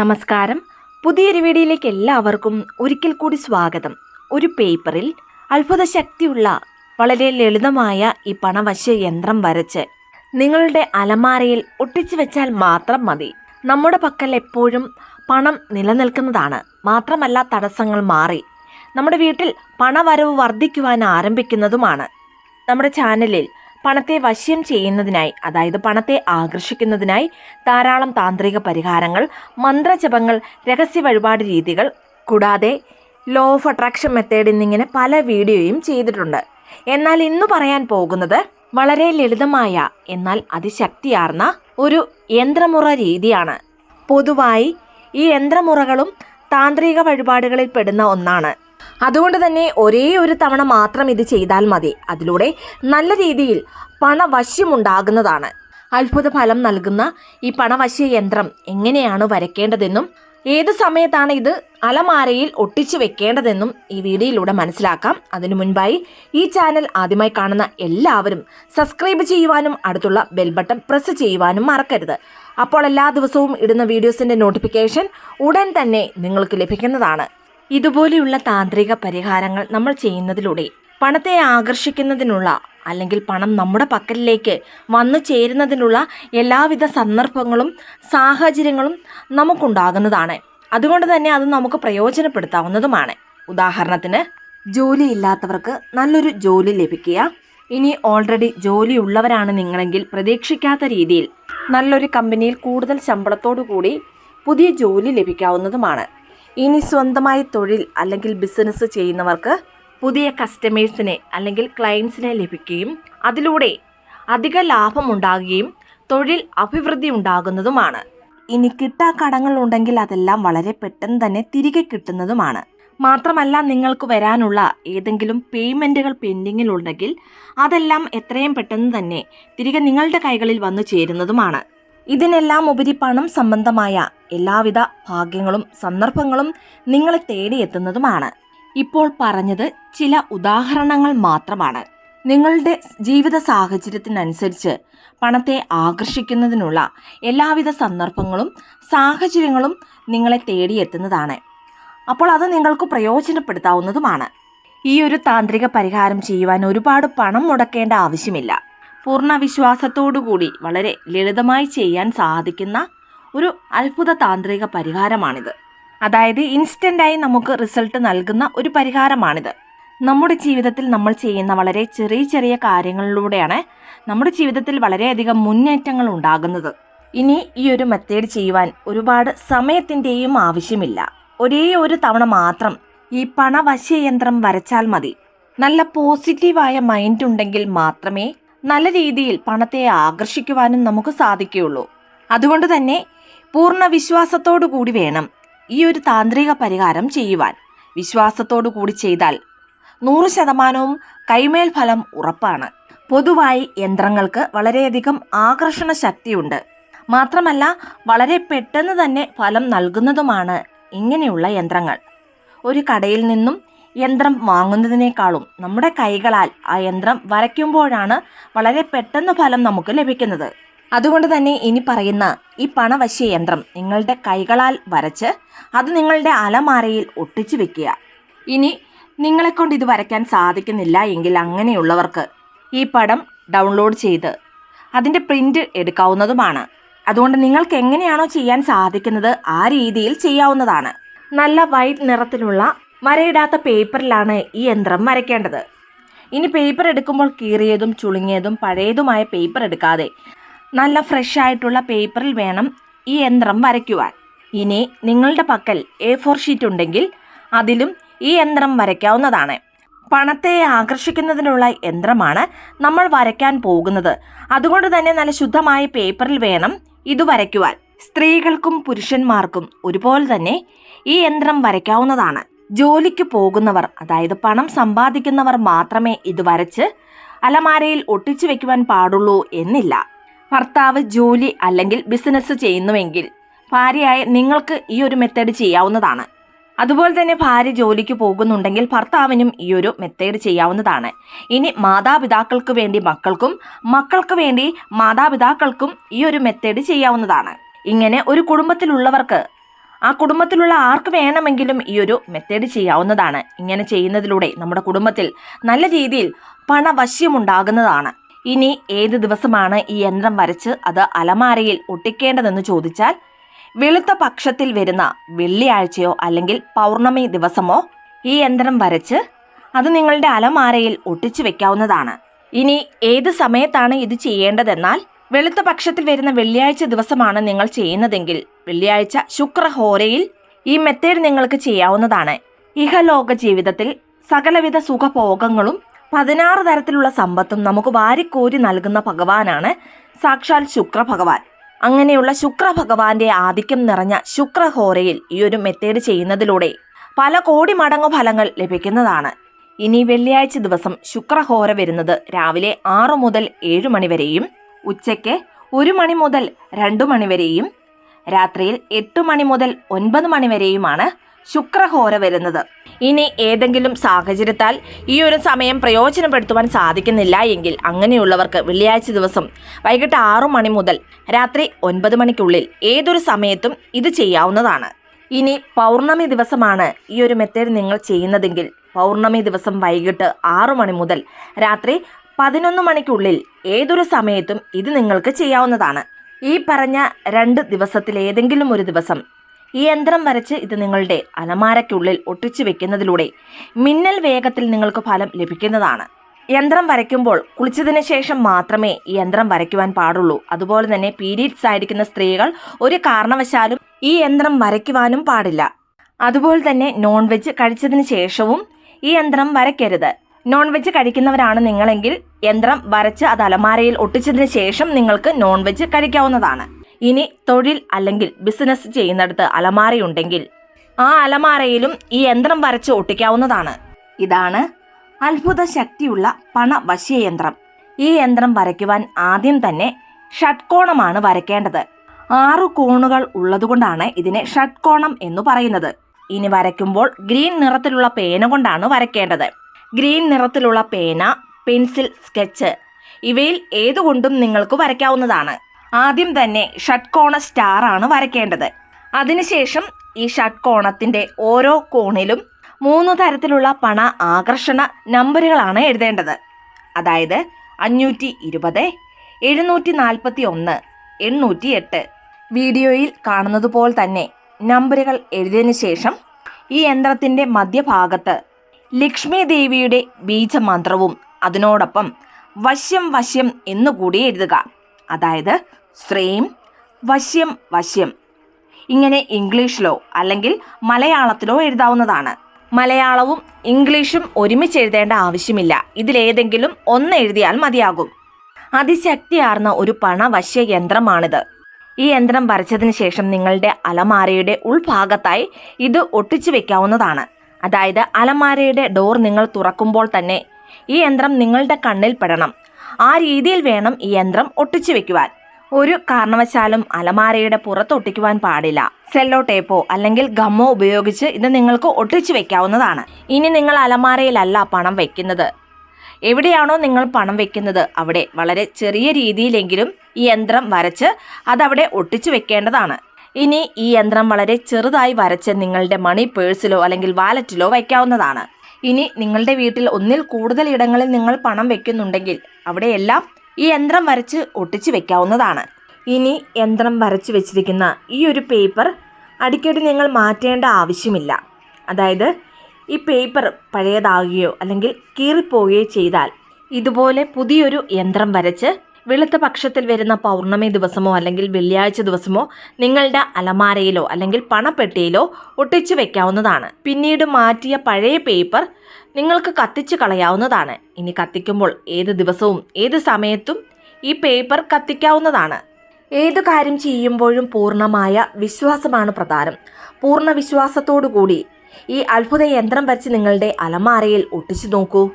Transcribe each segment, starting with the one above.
നമസ്കാരം. പുതിയൊരു വീഡിയോയിലേക്ക് എല്ലാവർക്കും ഒരിക്കൽ കൂടി സ്വാഗതം. ഒരു പേപ്പറിൽ അത്ഭുത ശക്തിയുള്ള വളരെ ലളിതമായ ഈ പണവശ യന്ത്രം വരച്ച് നിങ്ങളുടെ അലമാരയിൽ ഒട്ടിച്ചു വെച്ചാൽ മാത്രം മതി. നമ്മുടെ പക്കൽ എപ്പോഴും പണം നിലനിൽക്കുന്നതാണ്. മാത്രമല്ല തടസ്സങ്ങൾ മാറി. നമ്മുടെ വീട്ടിൽ പണവരവ് വർദ്ധിക്കുവാൻ ആരംഭിക്കുന്നതുമാണ്. നമ്മുടെ ചാനലിൽ പണത്തെ വശ്യം ചെയ്യുന്നതിനായി അതായത് പണത്തെ ആകർഷിക്കുന്നതിനായി ധാരാളം താന്ത്രിക പരിഹാരങ്ങൾ മന്ത്രജപങ്ങൾ രഹസ്യ വഴിപാട് രീതികൾ കൂടാതെ ലോ ഓഫ് അട്രാക്ഷൻ മെത്തേഡ് എന്നിങ്ങനെ പല വീഡിയോയും ചെയ്തിട്ടുണ്ട്. എന്നാൽ ഇന്ന് പറയാൻ പോകുന്നത് വളരെ ലളിതമായ എന്നാൽ അതിശക്തിയാർന്ന ഒരു യന്ത്രമുറ രീതിയാണ്. പൊതുവായി ഈ യന്ത്രമുറകളും താന്ത്രിക വഴിപാടുകളിൽ പെടുന്ന ഒന്നാണ്. അതുകൊണ്ട് തന്നെ ഒരേ ഒരു തവണ മാത്രം ഇത് ചെയ്താൽ മതി. അതിലൂടെ നല്ല രീതിയിൽ പണവശ്യമുണ്ടാകുന്നതാണ്. അത്ഭുത ഫലം നൽകുന്ന ഈ പണവശ്യ യന്ത്രം എങ്ങനെയാണ് വരയ്ക്കേണ്ടതെന്നും ഏത് സമയത്താണ് ഇത് അലമാരയിൽ ഒട്ടിച്ചു വെക്കേണ്ടതെന്നും ഈ വീഡിയോയിലൂടെ മനസ്സിലാക്കാം. അതിനു മുൻപായി ഈ ചാനൽ ആദ്യമായി കാണുന്ന എല്ലാവരും സബ്സ്ക്രൈബ് ചെയ്യുവാനും അടുത്തുള്ള ബെൽ ബട്ടൺ പ്രസ് ചെയ്യുവാനും മറക്കരുത്. അപ്പോൾ എല്ലാ ദിവസവും ഇടുന്ന വീഡിയോസിന്റെ നോട്ടിഫിക്കേഷൻ ഉടൻ തന്നെ നിങ്ങൾക്ക് ലഭിക്കുന്നതാണ്. ഇതുപോലെയുള്ള താന്ത്രിക പരിഹാരങ്ങൾ നമ്മൾ ചെയ്യുന്നതിലൂടെ പണത്തെ ആകർഷിക്കുന്നതിനുള്ള അല്ലെങ്കിൽ പണം നമ്മുടെ പക്കലിലേക്ക് വന്നു ചേരുന്നതിനുള്ള എല്ലാവിധ സന്ദർഭങ്ങളും സാഹചര്യങ്ങളും നമുക്കുണ്ടാകുന്നതാണ്. അതുകൊണ്ട് തന്നെ അത് നമുക്ക് പ്രയോജനപ്പെടുത്താവുന്നതുമാണ്. ഉദാഹരണത്തിന് ജോലിയില്ലാത്തവർക്ക് നല്ലൊരു ജോലി ലഭിക്കുക. ഇനി ഓൾറെഡി ജോലിയുള്ളവരാണ് നിങ്ങളെങ്കിൽ പ്രതീക്ഷിക്കാത്ത രീതിയിൽ നല്ലൊരു കമ്പനിയിൽ കൂടുതൽ ശമ്പളത്തോടു കൂടി പുതിയ ജോലി ലഭിക്കാവുന്നതുമാണ്. ഇനി സ്വന്തമായി തൊഴിൽ അല്ലെങ്കിൽ ബിസിനസ് ചെയ്യുന്നവർക്ക് പുതിയ കസ്റ്റമേഴ്സിനെ അല്ലെങ്കിൽ ക്ലയൻസിനെ ലഭിക്കുകയും അതിലൂടെ അധിക ലാഭം ഉണ്ടാകുകയും തൊഴിൽ അഭിവൃദ്ധി ഉണ്ടാകുന്നതുമാണ്. ഇനി കിട്ടാ കടങ്ങൾ ഉണ്ടെങ്കിൽ അതെല്ലാം വളരെ പെട്ടെന്ന് തന്നെ തിരികെ കിട്ടുന്നതുമാണ്. മാത്രമല്ല നിങ്ങൾക്ക് വരാനുള്ള ഏതെങ്കിലും പേയ്മെന്റുകൾ പെൻഡിങ്ങിൽ ഉണ്ടെങ്കിൽ അതെല്ലാം എത്രയും പെട്ടെന്ന് തന്നെ തിരികെ നിങ്ങളുടെ കൈകളിൽ വന്നു ചേരുന്നതുമാണ്. ഇതിനെല്ലാം ഉപരി പണം സംബന്ധമായ എല്ലാവിധ ഭാഗ്യങ്ങളും സന്ദർഭങ്ങളും നിങ്ങളെ തേടിയെത്തുന്നതുമാണ് ഇപ്പോൾ പറഞ്ഞത് ചില ഉദാഹരണങ്ങൾ മാത്രമാണ്. നിങ്ങളുടെ ജീവിത സാഹചര്യത്തിനനുസരിച്ച് പണത്തെ ആകർഷിക്കുന്നതിനുള്ള എല്ലാവിധ സന്ദർഭങ്ങളും സാഹചര്യങ്ങളും നിങ്ങളെ തേടിയെത്തുന്നതാണ് അപ്പോൾ അത് നിങ്ങൾക്ക് പ്രയോജനപ്പെടുത്താവുന്നതുമാണ്. ഈ ഒരു താന്ത്രിക പരിഹാരം ചെയ്യുവാൻ ഒരുപാട് പണം മുടക്കേണ്ട ആവശ്യമില്ല. പൂർണ വിശ്വാസത്തോടുകൂടി വളരെ ലളിതമായി ചെയ്യാൻ സാധിക്കുന്ന ഒരു അത്ഭുത താന്ത്രിക പരിഹാരമാണിത്. അതായത് ഇൻസ്റ്റന്റായി നമുക്ക് റിസൾട്ട് നൽകുന്ന ഒരു പരിഹാരമാണിത്. നമ്മുടെ ജീവിതത്തിൽ നമ്മൾ ചെയ്യുന്ന വളരെ ചെറിയ ചെറിയ കാര്യങ്ങളിലൂടെയാണ് നമ്മുടെ ജീവിതത്തിൽ വളരെയധികം മുന്നേറ്റങ്ങൾ ഉണ്ടാകുന്നത്. ഇനി ഈ ഒരു മെത്തേഡ് ചെയ്യുവാൻ ഒരുപാട് സമയത്തിന്റെയും ആവശ്യമില്ല. ഒരേ ഒരു തവണ മാത്രം ഈ പണവശ്യയന്ത്രം വരച്ചാൽ മതി. നല്ല പോസിറ്റീവായ മൈൻഡ് ഉണ്ടെങ്കിൽ മാത്രമേ നല്ല രീതിയിൽ പണത്തെ ആകർഷിക്കുവാനും നമുക്ക് സാധിക്കുകയുള്ളൂ. അതുകൊണ്ട് തന്നെ പൂർണ വിശ്വാസത്തോടു കൂടി വേണം ഈ ഒരു താന്ത്രിക പരിഹാരം ചെയ്യുവാൻ. വിശ്വാസത്തോടു കൂടി ചെയ്താൽ നൂറ് ശതമാനവും കൈമേൽ ഫലം ഉറപ്പാണ്. പൊതുവായി യന്ത്രങ്ങൾക്ക് വളരെയധികം ആകർഷണ ശക്തിയുണ്ട്. മാത്രമല്ല വളരെ പെട്ടെന്ന് തന്നെ ഫലം നൽകുന്നതുമാണ് ഇങ്ങനെയുള്ള യന്ത്രങ്ങൾ. ഒരു കടയിൽ നിന്നും യന്ത്രം വാങ്ങുന്നതിനേക്കാളും നമ്മുടെ കൈകളാൽ ആ യന്ത്രം വരയ്ക്കുമ്പോഴാണ് വളരെ പെട്ടെന്ന് ഫലം നമുക്ക് ലഭിക്കുന്നത്. അതുകൊണ്ട് തന്നെ ഇനി പറയുന്ന ഈ പണവശ്യ യന്ത്രം നിങ്ങളുടെ കൈകളാൽ വരച്ച് അത് നിങ്ങളുടെ അലമാരയിൽ ഒട്ടിച്ചു വെക്കുക. ഇനി നിങ്ങളെക്കൊണ്ട് ഇത് വരയ്ക്കാൻ സാധിക്കുന്നില്ല എങ്കിൽ അങ്ങനെയുള്ളവർക്ക് ഈ പടം ഡൗൺലോഡ് ചെയ്ത് അതിന്റെ പ്രിന്റ് എടുക്കാവുന്നതുമാണ്. അതുകൊണ്ട് നിങ്ങൾക്ക് എങ്ങനെയാണോ ചെയ്യാൻ സാധിക്കുന്നത് ആ രീതിയിൽ ചെയ്യാവുന്നതാണ്. നല്ല വൈറ്റ് നിറത്തിലുള്ള വരയിടാത്ത പേപ്പറിലാണ് ഈ യന്ത്രം വരയ്ക്കേണ്ടത് ഇനി പേപ്പർ എടുക്കുമ്പോൾ കീറിയതും ചുളുങ്ങിയതും പഴയതുമായ പേപ്പർ എടുക്കാതെ നല്ല ഫ്രഷ് ആയിട്ടുള്ള പേപ്പറിൽ വേണം ഈ യന്ത്രം വരയ്ക്കുവാൻ. ഇനി നിങ്ങളുടെ പക്കൽ എ ഫോർ ഷീറ്റ് ഉണ്ടെങ്കിൽ അതിലും ഈ യന്ത്രം വരയ്ക്കാവുന്നതാണ്. പണത്തെ ആകർഷിക്കുന്നതിനുള്ള യന്ത്രമാണ് നമ്മൾ വരയ്ക്കാൻ പോകുന്നത്. അതുകൊണ്ട് തന്നെ നല്ല ശുദ്ധമായ പേപ്പറിൽ വേണം ഇത് വരയ്ക്കുവാൻ. സ്ത്രീകൾക്കും പുരുഷന്മാർക്കും ഒരുപോലെ തന്നെ ഈ യന്ത്രം വരയ്ക്കാവുന്നതാണ്. ജോലിക്ക് പോകുന്നവർ അതായത് പണം സമ്പാദിക്കുന്നവർ മാത്രമേ ഇത് വരച്ച് അലമാരയിൽ ഒട്ടിച്ചു വെക്കുവാൻ പാടുള്ളൂ എന്നില്ല. ഭർത്താവ് ജോലി അല്ലെങ്കിൽ ബിസിനസ് ചെയ്യുന്നുവെങ്കിൽ ഭാര്യയായ നിങ്ങൾക്ക് ഈ ഒരു മെത്തേഡ് ചെയ്യാവുന്നതാണ്. അതുപോലെ തന്നെ ഭാര്യ ജോലിക്ക് പോകുന്നുണ്ടെങ്കിൽ ഭർത്താവിനും ഈ ഒരു മെത്തേഡ് ചെയ്യാവുന്നതാണ്. ഇനി മാതാപിതാക്കൾക്ക് വേണ്ടി മക്കൾക്കും മക്കൾക്ക് വേണ്ടി മാതാപിതാക്കൾക്കും ഈ ഒരു മെത്തേഡ് ചെയ്യാവുന്നതാണ്. ഇങ്ങനെ ഒരു കുടുംബത്തിലുള്ളവർക്ക് ആ കുടുംബത്തിലുള്ള ആർക്ക് വേണമെങ്കിലും ഈ ഒരു മെത്തേഡ് ചെയ്യാവുന്നതാണ്. ഇങ്ങനെ ചെയ്യുന്നതിലൂടെ നമ്മുടെ കുടുംബത്തിൽ നല്ല രീതിയിൽ പണവശ്യമുണ്ടാകുന്നതാണ്. ഇനി ഏത് ദിവസമാണ് ഈ യന്ത്രം വരച്ച് അത് അലമാരയിൽ ഒട്ടിക്കേണ്ടതെന്ന് ചോദിച്ചാൽ വെളുത്ത പക്ഷത്തിൽ വരുന്ന വെള്ളിയാഴ്ചയോ അല്ലെങ്കിൽ പൗർണമി ദിവസമോ ഈ യന്ത്രം വരച്ച് അത് നിങ്ങളുടെ അലമാരയിൽ ഒട്ടിച്ചു വെക്കാവുന്നതാണ്. ഇനി ഏത് സമയത്താണ് ഇത് ചെയ്യേണ്ടതെന്നാൽ വെളുത്ത പക്ഷത്തിൽ വരുന്ന വെള്ളിയാഴ്ച ദിവസമാണ് നിങ്ങൾ ചെയ്യുന്നതെങ്കിൽ വെള്ളിയാഴ്ച ശുക്രഹോരയിൽ ഈ മെത്തേഡ് നിങ്ങൾക്ക് ചെയ്യാവുന്നതാണ്. ഇഹലോക ജീവിതത്തിൽ സകലവിധ സുഖഭോഗങ്ങളും പതിനാറ് തരത്തിലുള്ള സമ്പത്തും നമുക്ക് വാരിക്കോരി നൽകുന്ന ഭഗവാനാണ് സാക്ഷാൽ ശുക്ര ഭഗവാൻ അങ്ങനെയുള്ള ശുക്ര ഭഗവാന്റെ ആധിക്യം നിറഞ്ഞ ശുക്രഹോരയിൽ ഈ ഒരു മെത്തേഡ് ചെയ്യുന്നതിലൂടെ പല കോടി മടങ്ങു ഫലങ്ങൾ ലഭിക്കുന്നതാണ്. ഇനി വെള്ളിയാഴ്ച ദിവസം ശുക്രഹോര വരുന്നത് രാവിലെ ആറു മുതൽ ഏഴ് മണി വരെയും ഉച്ചയ്ക്ക് ഒരു മണി മുതൽ രണ്ടു മണിവരെയും രാത്രിയിൽ എട്ട് മണി മുതൽ ഒൻപത് മണിവരെയുമാണ് ശുക്രഹോര വരുന്നത്. ഇനി ഏതെങ്കിലും സാഹചര്യത്താൽ ഈ ഒരു സമയം പ്രയോജനപ്പെടുത്തുവാൻ സാധിക്കുന്നില്ല എങ്കിൽ അങ്ങനെയുള്ളവർക്ക് വെള്ളിയാഴ്ച ദിവസം വൈകിട്ട് ആറു മണി മുതൽ രാത്രി ഒൻപത് മണിക്കുള്ളിൽ ഏതൊരു സമയത്തും ഇത് ചെയ്യാവുന്നതാണ്. ഇനി പൗർണമി ദിവസമാണ് ഈ ഒരു മെത്തേഡ് നിങ്ങൾ ചെയ്യുന്നതെങ്കിൽ പൗർണമി ദിവസം വൈകിട്ട് ആറു മണി മുതൽ രാത്രി പതിനൊന്ന് മണിക്കുള്ളിൽ ഏതൊരു സമയത്തും ഇത് നിങ്ങൾക്ക് ചെയ്യാവുന്നതാണ്. ഈ പറഞ്ഞ രണ്ട് ദിവസത്തിൽ ഏതെങ്കിലും ഒരു ദിവസം ഈ യന്ത്രം വരച്ച് ഇത് നിങ്ങളുടെ അലമാരയ്ക്കുള്ളിൽ ഒട്ടിച്ചു വെക്കുന്നതിലൂടെ മിന്നൽ വേഗത്തിൽ നിങ്ങൾക്ക് ഫലം ലഭിക്കുന്നതാണ്. യന്ത്രം വരയ്ക്കുമ്പോൾ കുളിച്ചതിന് ശേഷം മാത്രമേ ഈ യന്ത്രം വരയ്ക്കുവാൻ പാടുള്ളൂ. അതുപോലെ തന്നെ പീരീഡ്സ് ആയിരിക്കുന്ന സ്ത്രീകൾ ഒരു കാരണവശാലും ഈ യന്ത്രം വരയ്ക്കുവാനും പാടില്ല. അതുപോലെ തന്നെ നോൺ വെജ് കഴിച്ചതിന് ശേഷവും ഈ യന്ത്രം വരയ്ക്കരുത്. നോൺ വെജ് കഴിക്കുന്നവരാണ് നിങ്ങളെങ്കിൽ യന്ത്രം വരച്ച് അത് അലമാരയിൽ ഒട്ടിച്ചതിന് ശേഷം നിങ്ങൾക്ക് നോൺ വെജ് കഴിക്കാവുന്നതാണ്. ഇനി തൊഴിൽ അല്ലെങ്കിൽ ബിസിനസ് ചെയ്യുന്നിടത്ത് അലമാരയുണ്ടെങ്കിൽ ആ അലമാരയിലും ഈ യന്ത്രം വരച്ച് ഒട്ടിക്കാവുന്നതാണ്. ഇതാണ് അത്ഭുത ശക്തിയുള്ള പണവശ്യയന്ത്രം ഈ യന്ത്രം വരയ്ക്കുവാൻ ആദ്യം തന്നെ ഷഡ്കോണമാണ് വരയ്ക്കേണ്ടത്. ആറു കോണുകൾ ഉള്ളതുകൊണ്ടാണ് ഇതിനെ ഷഡ്കോണം എന്ന് പറയുന്നത്. ഇനി വരയ്ക്കുമ്പോൾ ഗ്രീൻ നിറത്തിലുള്ള പേന കൊണ്ടാണ് വരയ്ക്കേണ്ടത്. ഗ്രീൻ നിറത്തിലുള്ള പേന പെൻസിൽ സ്കെച്ച് ഇവയിൽ ഏതുകൊണ്ടും നിങ്ങൾക്ക് വരയ്ക്കാവുന്നതാണ്. ആദ്യം തന്നെ ഷട്ട്കോണ സ്റ്റാർ ആണ് വരയ്ക്കേണ്ടത്. അതിനുശേഷം ഈ ഷട്ട്കോണത്തിന്റെ ഓരോ കോണിലും മൂന്ന് തരത്തിലുള്ള പണ ആകർഷണ നമ്പറുകളാണ് എഴുതേണ്ടത്. അതായത് അഞ്ഞൂറ്റി ഇരുപത് എഴുന്നൂറ്റി നാൽപ്പത്തി ഒന്ന് എണ്ണൂറ്റി എട്ട് വീഡിയോയിൽ കാണുന്നത് പോലെ തന്നെ നമ്പറുകൾ എഴുതിയതിനു ശേഷം ഈ യന്ത്രത്തിന്റെ മധ്യഭാഗത്ത് ലക്ഷ്മി ദേവിയുടെ ബീജമന്ത്രവും അതിനോടൊപ്പം വശ്യം വശ്യം എന്നുകൂടി എഴുതുക. അതായത് ശ്രീം വശ്യം വശ്യം. ഇങ്ങനെ ഇംഗ്ലീഷിലോ അല്ലെങ്കിൽ മലയാളത്തിലോ എഴുതാവുന്നതാണ്. മലയാളവും ഇംഗ്ലീഷും ഒരുമിച്ച് എഴുതേണ്ട ആവശ്യമില്ല. ഇതിലേതെങ്കിലും ഒന്ന് എഴുതിയാൽ മതിയാകും. അതിശക്തിയാർന്ന ഒരു പണവശ്യ യന്ത്രമാണിത്. ഈ യന്ത്രം വരച്ചതിന് ശേഷം നിങ്ങളുടെ അലമാരയുടെ ഉൾഭാഗത്തായി ഇത് ഒട്ടിച്ചു വെക്കാവുന്നതാണ്. അതായത് അലമാരയുടെ ഡോർ നിങ്ങൾ തുറക്കുമ്പോൾ തന്നെ ഈ യന്ത്രം നിങ്ങളുടെ കണ്ണിൽ പെടണം. ആ രീതിയിൽ വേണം ഈ യന്ത്രം ഒട്ടിച്ചു വെക്കുവാൻ. ഒരു കാരണവശാലും അലമാരയുടെ പുറത്ത് ഒട്ടിക്കുവാൻ പാടില്ല. സെല്ലോ ടേപ്പോ അല്ലെങ്കിൽ ഗമ്മോ ഉപയോഗിച്ച് ഇത് നിങ്ങൾക്ക് ഒട്ടിച്ചു വെക്കാവുന്നതാണ്. ഇനി നിങ്ങൾ അലമാരയിലല്ല പണം വെക്കുന്നത്. എവിടെയാണോ നിങ്ങൾ പണം വെക്കുന്നത് അവിടെ വളരെ ചെറിയ രീതിയിലെങ്കിലും ഈ യന്ത്രം വരച്ച് അതവിടെ ഒട്ടിച്ചു വെക്കേണ്ടതാണ്. ഇനി ഈ യന്ത്രം വളരെ ചെറുതായി വരച്ച് നിങ്ങളുടെ മണി പേഴ്സിലോ അല്ലെങ്കിൽ വാലറ്റിലോ വയ്ക്കാവുന്നതാണ്. ഇനി നിങ്ങളുടെ വീട്ടിൽ ഒന്നിൽ കൂടുതൽ ഇടങ്ങളിൽ നിങ്ങൾ പണം വെക്കുന്നുണ്ടെങ്കിൽ അവിടെയെല്ലാം ഈ യന്ത്രം വരച്ച് ഒട്ടിച്ച് വെക്കാവുന്നതാണ് ഇനി യന്ത്രം വരച്ചു വെച്ചിരിക്കുന്ന ഈ ഒരു പേപ്പർ അടിക്കടി നിങ്ങൾ മാറ്റേണ്ട ആവശ്യമില്ല. അതായത് ഈ പേപ്പർ പഴയതാകുകയോ അല്ലെങ്കിൽ കീറിപ്പോവുകയോ ചെയ്താൽ ഇതുപോലെ പുതിയൊരു യന്ത്രം വരച്ച് വെളുത്ത പക്ഷത്തിൽ വരുന്ന പൗർണമി ദിവസമോ അല്ലെങ്കിൽ വെള്ളിയാഴ്ച ദിവസമോ നിങ്ങളുടെ അലമാരയിലോ അല്ലെങ്കിൽ പണപ്പെട്ടിയിലോ ഒട്ടിച്ചു വെക്കാവുന്നതാണ്. പിന്നീട് മാറ്റിയ പഴയ പേപ്പർ നിങ്ങൾക്ക് കത്തിച്ചു കളയാവുന്നതാണ്. ഇനി കത്തിക്കുമ്പോൾ ഏത് ദിവസവും ഏത് സമയത്തും ഈ പേപ്പർ കത്തിക്കാവുന്നതാണ്. ഏതു കാര്യം ചെയ്യുമ്പോഴും പൂർണമായ വിശ്വാസമാണ് പ്രധാനം. പൂർണ വിശ്വാസത്തോടു കൂടി ഈ അത്ഭുത യന്ത്രം വരച്ച് നിങ്ങളുടെ അലമാരയിൽ ഒട്ടിച്ചു നോക്കൂ.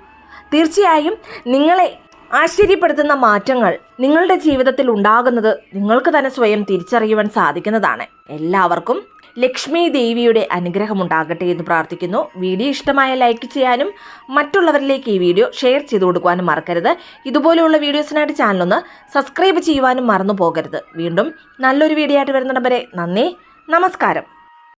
തീർച്ചയായും നിങ്ങളെ ആശ്ചര്യപ്പെടുത്തുന്ന മാറ്റങ്ങൾ നിങ്ങളുടെ ജീവിതത്തിൽ ഉണ്ടാകുന്നത് നിങ്ങൾക്ക് തന്നെ സ്വയം തിരിച്ചറിയുവാൻ സാധിക്കുന്നതാണ്. എല്ലാവർക്കും ലക്ഷ്മി ദേവിയുടെ അനുഗ്രഹം ഉണ്ടാകട്ടെ എന്ന് പ്രാർത്ഥിക്കുന്നു. വീഡിയോ ഇഷ്ടമായ ലൈക്ക് ചെയ്യാനും മറ്റുള്ളവരിലേക്ക് ഈ വീഡിയോ ഷെയർ ചെയ്തു കൊടുക്കുവാനും മറക്കരുത്. ഇതുപോലെയുള്ള വീഡിയോസിനായിട്ട് ചാനലൊന്ന് സബ്സ്ക്രൈബ് ചെയ്യുവാനും മറന്നു പോകരുത്. വീണ്ടും നല്ലൊരു വീഡിയോ ആയിട്ട് വരുന്നിടം വരെ നന്ദി. നമസ്കാരം.